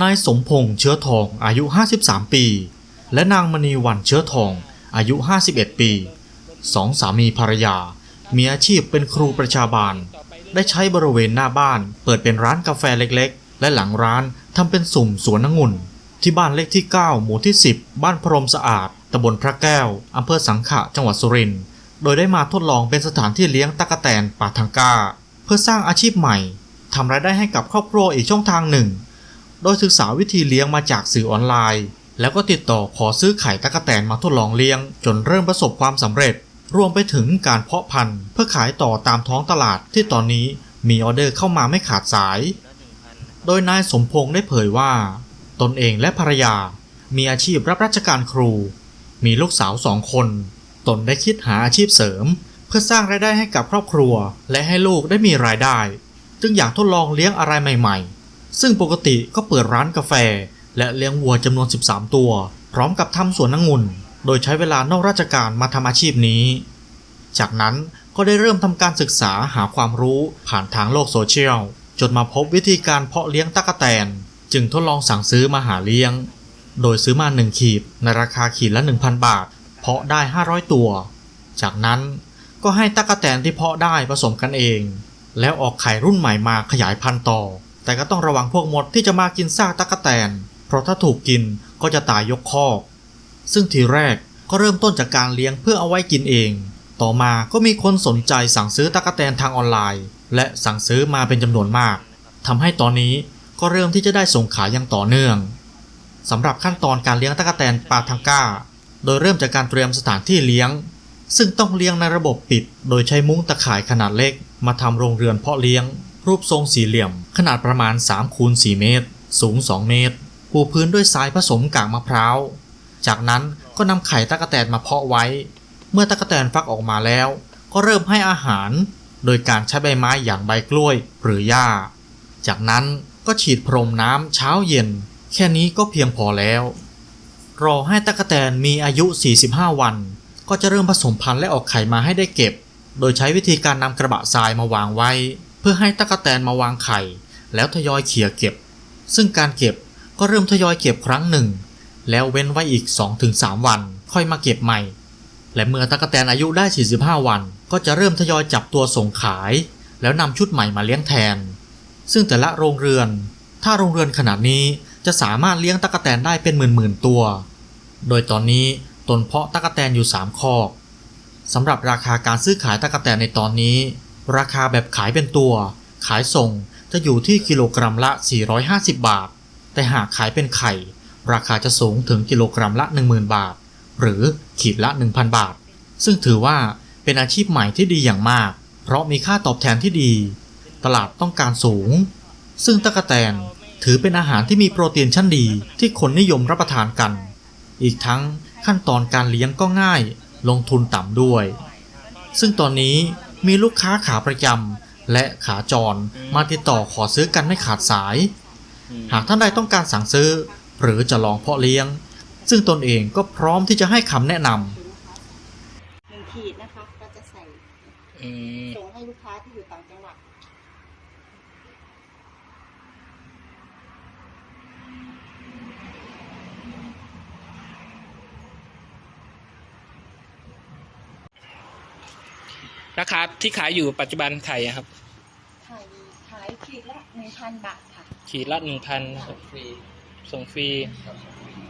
นายสมพงษ์เชื้อทองอายุ 53 ปี และนางมณีวันเชื้อทองอายุ 51 ปี สองสามีภรรยา มีอาชีพเป็นครูประชาบาล ได้ใช้บริเวณหน้าบ้าน เปิดเป็นร้านกาแฟเล็กๆ และหลังร้านทำเป็นสุ่มสวนองุ่น ที่บ้านเลขที่ 9 หมู่ที่ 10 บ้านพรมสะอาดตำบลพระแก้วอำเภอสังขะจังหวัดสุรินทร์โดยได้มาทดลองเป็นสถานที่เลี้ยงตะกแตนป่าทังกา เพื่อสร้างอาชีพใหม่ทำรายได้ให้กับครอบครัวอีกช่องทางหนึ่ง โดยศึกษาวิธีเลี้ยงมาจากสื่อออนไลน์ แล้วก็ติดต่อขอซื้อไข่ตะกแตนมาทดลองเลี้ยง จนเริ่มประสบความสำเร็จ รวมไปถึงการเพาะพันธุ์ เพื่อขายต่อตามท้องตลาดที่ตอนนี้มีออเดอร์เข้ามาไม่ขาดสาย โดยนายสมพงษ์ได้เผยว่า ตนเองและภรรยา มีอาชีพรับราชการครู มีลูกสาวสองคน ตนได้คิดหาอาชีพเสริม เพื่อสร้างรายได้ให้กับครอบครัว และให้ลูกได้มีรายได้ จึงอยากทดลองเลี้ยงอะไรใหม่ ๆ ซึ่งปกติก็เปิดร้านกาแฟ และเลี้ยงวัวจำนวน 13 ตัว พร้อมกับทำสวนองุ่น โดยใช้เวลานอกราชการมาทำอาชีพนี้ จากนั้นก็ได้เริ่มทำการศึกษาหาความรู้ผ่านทางโลกโซเชียล จนมาพบวิธีการเพาะเลี้ยงตั๊กแตน จึงทดลองสั่งซื้อมาหาเลี้ยง โดยซื้อมา 1 ขีด ในราคาขีดละ 1,000 บาท เพาะได้ 500 ตัว จากนั้นก็ให้ตั๊กแตนที่เพาะได้ผสมกันเอง แล้วออกไข่รุ่นใหม่มาขยายพันธุ์ต่อ แต่ก็ต้องระวังพวกมดที่จะมากินซากตั๊กแตน เพราะถ้าถูกกินก็จะตายยกคอก ซึ่งทีแรกก็เริ่มต้นจากการเลี้ยงเพื่อเอาไว้กินเอง ต่อมาก็มีคนสนใจสั่งซื้อตั๊กแตนทางออนไลน์ และสั่งซื้อมาเป็นจำนวนมากทำให้ตอนนี้ก็เริ่มที่จะได้ส่งขายอย่างต่อเนื่องสำหรับขั้นตอนการเลี้ยงตั๊กแตนปาทังก้า โดยเริ่มจากการเตรียมสถานที่เลี้ยง ซึ่งต้องเลี้ยงในระบบปิด โดยใช้มุ้งตะข่ายขนาดเล็ก มาทำโรงเรือนเพาะเลี้ยง รูปทรงสี่เหลี่ยม ขนาดประมาณ3คูณ4เมตร สูง 2 เมตร ปูพื้นด้วยทรายผสมกากมะพร้าว จากนั้นก็นำไข่ตะกะแตนมาเพาะไว้ เมื่อตะกะแตนฟักออกมาแล้ว ก็เริ่มให้อาหาร โดยการใช้ใบไม้อย่างใบกล้วยหรือหญ้า จากนั้นก็ฉีดพรมน้ำเช้าเย็น แค่นี้ก็เพียงพอแล้ว รอให้ตะกะแตนมีอายุ 45 วัน ก็จะเริ่มผสมพันธุ์และออกไข่มาให้ได้เก็บ โดยใช้วิธีการนำกระบะทรายมาวางไว้ เพื่อให้ตะกแตนมาวางไข่ แล้วทยอยเขี่ยเก็บ ซึ่งการเก็บก็เริ่มทยอยเก็บครั้งหนึ่ง แล้วเว้นไว้อีก 2-3 วัน ค่อยมาเก็บใหม่ และเมื่อตะกแตนอายุได้ 45 วัน ก็จะเริ่มทยอยจับตัวส่งขาย แล้วนำชุดใหม่มาเลี้ยงแทน ซึ่งแต่ละโรงเรือน ถ้าโรงเรือนขนาดนี้จะสามารถเลี้ยงตะกแตนได้เป็นหมื่นๆตัว โดยตอนนี้ตนเพาะตะกแตนอยู่ 3 คอกสำหรับราคาการซื้อขายตะกแตนในตอนนี้ ราคาแบบขายเป็นตัว ขายส่งจะอยู่ที่กิโลกรัมละ 450 บาท แต่หากขายเป็นไข่ ราคาจะสูงถึงกิโลกรัมละ 10,000 บาท หรือขีดละ 1,000 บาท ซึ่งถือว่าเป็นอาชีพใหม่ที่ดีอย่างมาก เพราะมีค่าตอบแทนที่ดี ตลาดต้องการสูง ซึ่งตะกะแตนถือเป็นอาหารที่มีโปรตีนชั้นดีที่คนนิยมรับประทานกัน อีกทั้งขั้นตอนการเลี้ยงก็ง่าย ลงทุนต่ำด้วย ซึ่งตอนนี้ มีลูกค้าขาประจำและขาจรมาติดต่อขอซื้อกันไม่ขาดสาย หากท่านใดต้องการสั่งซื้อ หรือจะลองเพาะเลี้ยง ซึ่งตนเองก็พร้อมที่จะให้คำแนะนำหนึ่งขีดนะคะก็จะใส่อืมส่งให้ลูกค้าที่อยู่ต่างจังหวัด ราคาที่ขายอยู่ปัจจุบันไข่อะครับขายขายขีดละหนึ่งพันบาทค่ะ ขีดละหนึ่งพันฟรี ส่งฟรี ครับ